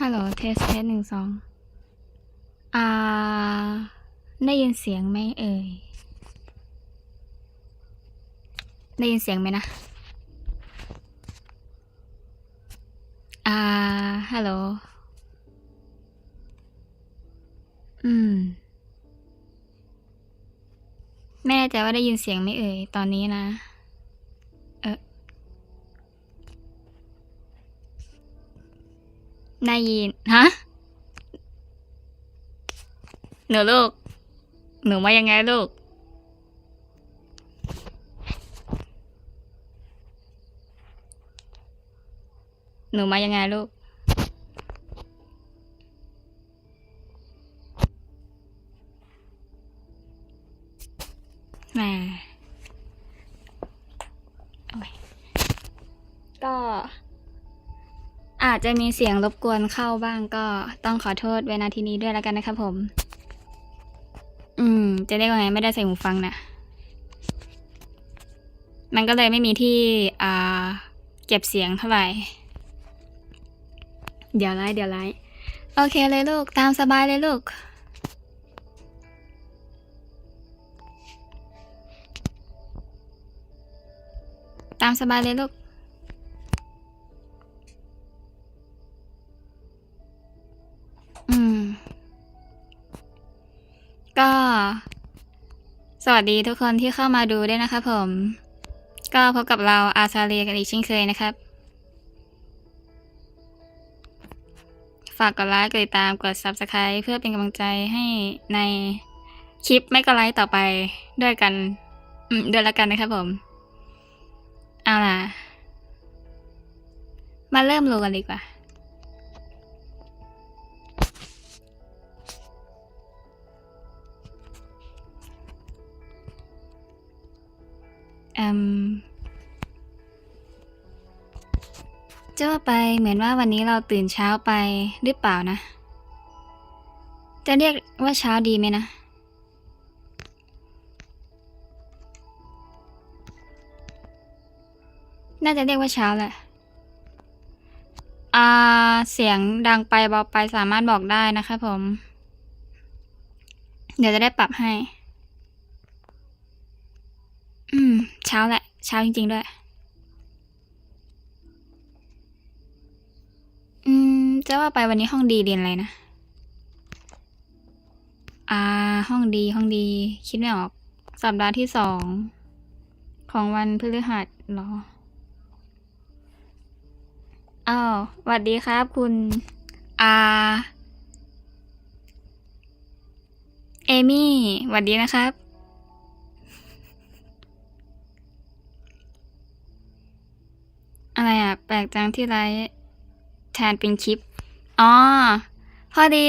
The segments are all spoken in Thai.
ฮัลโหลเทสเทสหนึ่งสองอ่า ได้ยินเสียงไหมเอ่ย ได้ยินเสียงไหมนะ อ่า ฮัลโหล อืมไม่แน่ใจว่าได้ยินเสียงไหมเอ่ย ตอนนี้นะ ได้ยินฮะหนูลูก หนูมายังไงลูก หนูมายังไงลูก แหม อาจจะมีเสียงรบกวนเข้าบ้างก็ต้องขอโทษเวลาทีนี้ด้วยแล้วกันนะครับผม อืม จะเรียกว่าไงไม่ได้ใส่หูฟังนะมันก็เลยไม่มีที่อ่าเก็บเสียงเท่าไหร่ เดี๋ยวไลฟ์เดี๋ยวไลฟ์โอเคเลยลูก ตามสบายเลยลูก ตามสบายเลยลูก อืม ก็ สวัสดีทุกคนที่เข้ามาดูด้วยนะครับผม ก็พบกับเราอาซาเรียกันอีกเช่นเคยนะครับ ฝากกดไลค์กดติดตามกด Subscribe เพื่อเป็นกำลังใจให้ในคลิปไม่ก็ไลค์ต่อไปด้วยกัน อืมด้วยละกันนะครับผม เอาล่ะ มาเริ่มโลกันดีกว่า อืมจะว่าไปเหมือนว่าวันนี้เราตื่นเช้าไปหรือเปล่านะ จะเรียกว่าเช้าดีไหมนะ น่าจะเรียกว่าเช้าแหละ อ่า เสียงดังไปเบาไปสามารถบอกได้นะคะผม เดี๋ยวจะได้ปรับให้ อืม เช้าแหละ เช้าจริง ๆ ด้วย อืม จะว่าไปวันนี้ห้องดีเรียนอะไรนะ อ่า ห้องดีห้องดี คิดไม่ออก สัปดาห์ที่สอง ของวันพฤหัสเหรอ อ้าวสวัสดีครับคุณอาเอมี่สวัสดีนะครับ อะไรอะ แปลกจังที่ไลฟ์แทนเป็นคลิป อ๋อ พอดี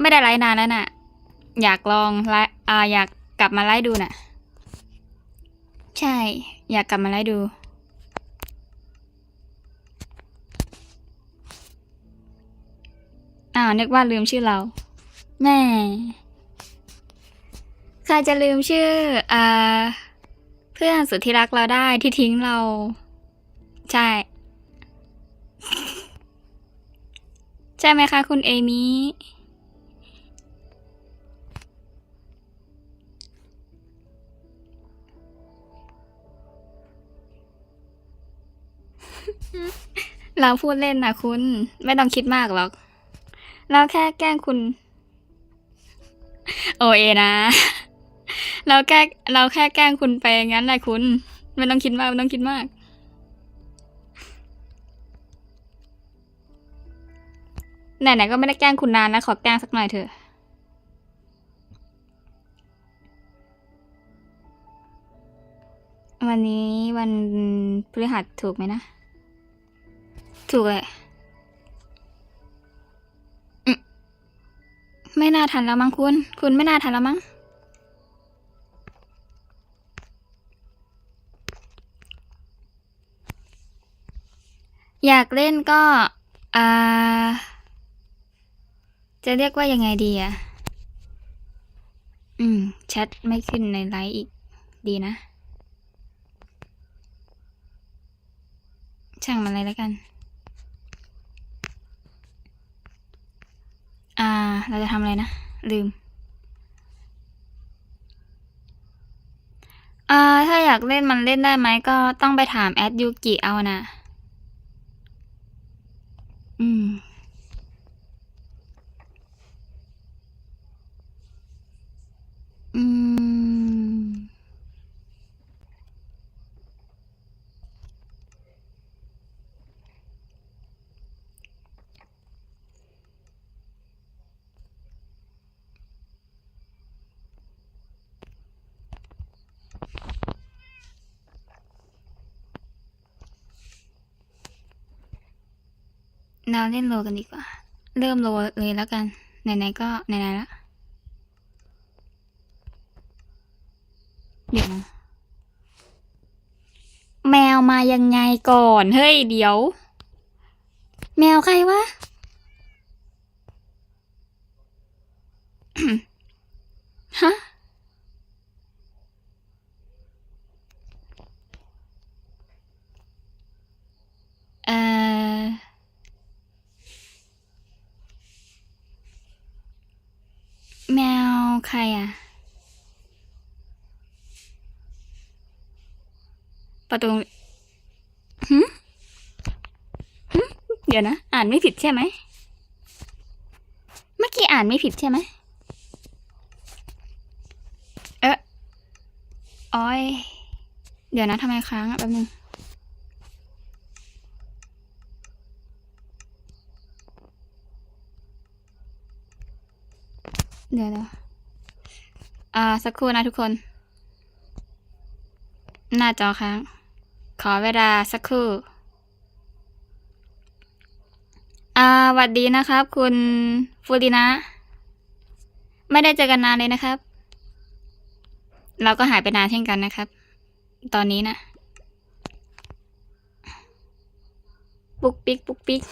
ไม่ได้ไลฟ์นานแล้วน่ะ อยากลองไลฟ์อ่าอยากกลับมาไลฟ์ดูน่ะ ใช่ อยากกลับมาไลฟ์ดูอ้าวนึกว่าลืมชื่อเรา แม่ใครจะลืมชื่ออ่าเพื่อนสุดที่รักเราได้ที่ทิ้งเรา ใช่ ใช่ไหมคะคุณเอมีเราพูดเล่นนะคุณ ไม่ต้องคิดมากหรอก เราแค่แกล้งคุณ โอเอนะ เราแค่เราแค่แกล้งคุณไปงั้นแหละคุณ ไม่ต้องคิดมาก ไม่ต้องคิดมาก ไหนๆก็ไม่ได้แกล้งคุณนานแล้วขอแกล้งสักหน่อยเถอะวันนี้วันพฤหัสถูกไหมนะ ถูกเลยไม่น่าทันแล้วมั้งคุณ คุณไม่น่าทันแล้วมั้งอยากเล่นก็อ่า จะเรียกว่ายังไงดีอะอืมแชทไม่ขึ้นในไลน์อีก ดีนะ ช่างมันเลยแล้วกัน อ่า เราจะทำอะไรนะ ลืม อ่า ถ้าอยากเล่นมันเล่นได้ไหม ก็ต้องไปถามแอดยูกิเอานะ อืม อืม เราเล่นโลกันดีกว่า เริ่มโลเลยแล้วกัน ไหนๆก็ไหนๆละเดี๋ยวนะแมวมายังไงก่อน เฮ้ย เดี๋ยว แมวใครวะ ฮะ เอ่อ แใครอะ ประตูหึหึเดี๋ยวนะ อ่านไม่ผิดใช่ไหม เมื่อกี้อ่านไม่ผิดใช่ไหม เอ๊ะอ้อย เดี๋ยวนะทำไมค้างอะแป๊บนึงเดี๋ยวนะ อ่า สักครู่นะทุกคน หน้าจอค้าง ขอเวลาสักครู่ อ่าหวัดดีนะครับ คุณฟูรินะ ไม่ได้เจอกันนานเลยนะครับ เราก็หายไปนานเช่นกันนะครับ ตอนนี้นะ ปุ๊กปิ๊กปุ๊กปิ๊ก